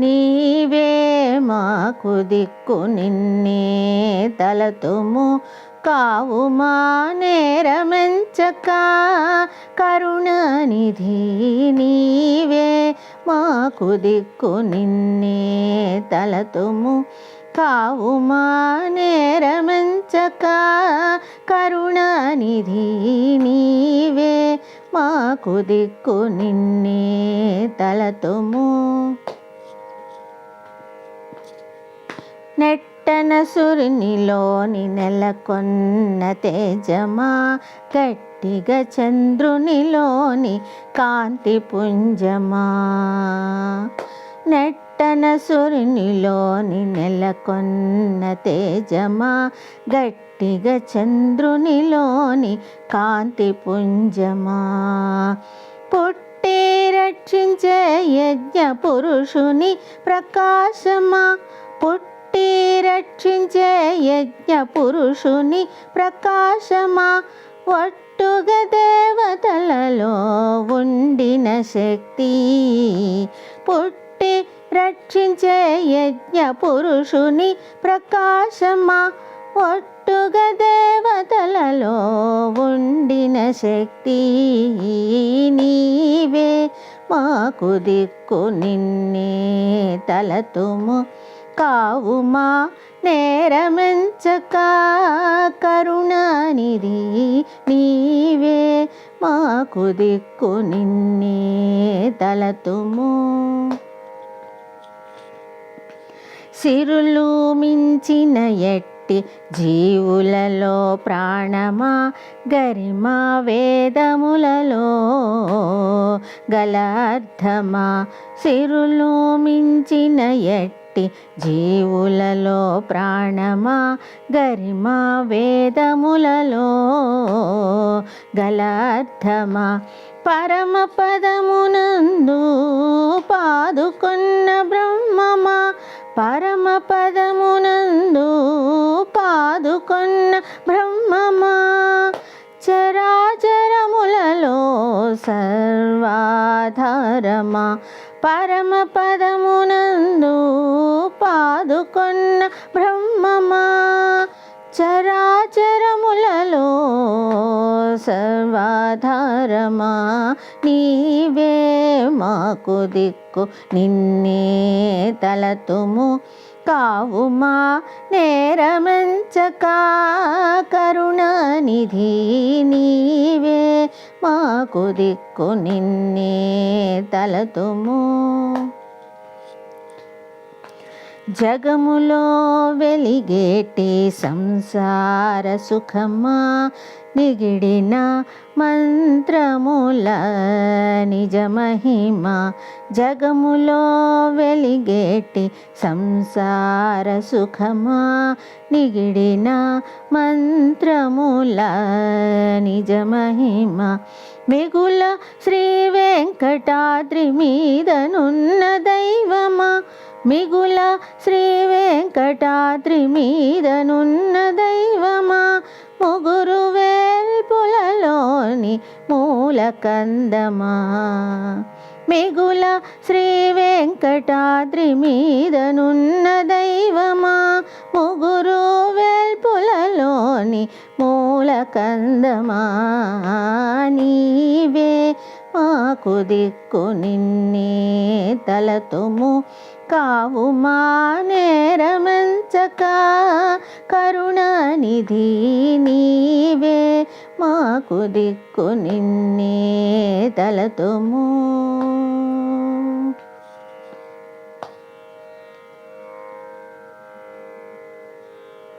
నీవే మాకు దిక్కు నిన్నే తలతుము కావు మా నేరమెంచక. కరుణనిధి నీవే మాకు దిక్కు నిన్నే తలతుము కావు మా నేరమెంచక. కరుణనిధి నీవే మాకు దిక్కు నిన్నే తలతుము నెట్టన సురునిలోని నెలకొన్న తేజమా గట్టిగా చంద్రునిలోని కాంతి పుంజమా. నెట్టన సురునిలోని నెలకొన్న తేజమా గట్టిగా చంద్రునిలోని కాంతి పుంజమా. పుట్టి రక్షించే యజ్ఞ పురుషుని ప్రకాశమా పుట్టి రక్షించే యజ్ఞ పురుషుని ప్రకాశమా? ఒట్టుగా దేవతలలో ఉండిన శక్తి పుట్టి రక్షించే యజ్ఞ పురుషుని ప్రకాశమా? ఒట్టుగా దేవతలలో ఉండిన శక్తి నీవే మాకు దిక్కు నిన్నే తలతుము. కావుమా? నేరమెంచక కరుణానిధి నీవే మాకు దిక్కు నిన్నే తలతుము. సిరులు మించిన ఎట్టి జీవులలో ప్రాణమా? గరిమా వేదములలో గలార్థమా సిరులు మించిన ఎట్టి జీవులలో ప్రాణమా గరిమా వేదములలో గలార్థమా. పరమ పదమునందు పాదుకొన్న బ్రహ్మమా. పరమ పదమునందు పాదుకొన్న బ్రహ్మమా. చరాచరములలో సర్వాధారమా. పరమ పదమునందు పాదుకొన్న బ్రహ్మమా? చరాచరములలో సర్వాధారమా? నీవే మాకు దిక్కు నిన్నే తలతుము. కావుమా? నేరమంచక కరుణానిధి నీవే మాకు దిక్కు నిన్నే తలతుము. జగములో వెలిగేటి సంసార సుఖమా నిగిడిన మంత్రముల నిజ మహిమ. జగములో వెలిగేటి సంసార సుఖమా నిగిడిన మంత్రముల నిజ మహిమ. మిగుల శ్రీ వెంకటాద్రి మీదనున్న దైవమా మిగుల శ్రీ వెంకటాద్రి మీదనున్న దైవమా? ముగురు వేల్పులలోని మూల కందమా మిగుల శ్రీ వెంకటాద్రి మీదనున్న దైవమా? ముగురు వేల్పులలోని మూల కందమా నీవే మాకు దిక్కు నిన్నే తలతుము. కావుమా నేరమంచక కరుణానిధి నీవే మాకు దిక్కు నిన్నే తలతుము.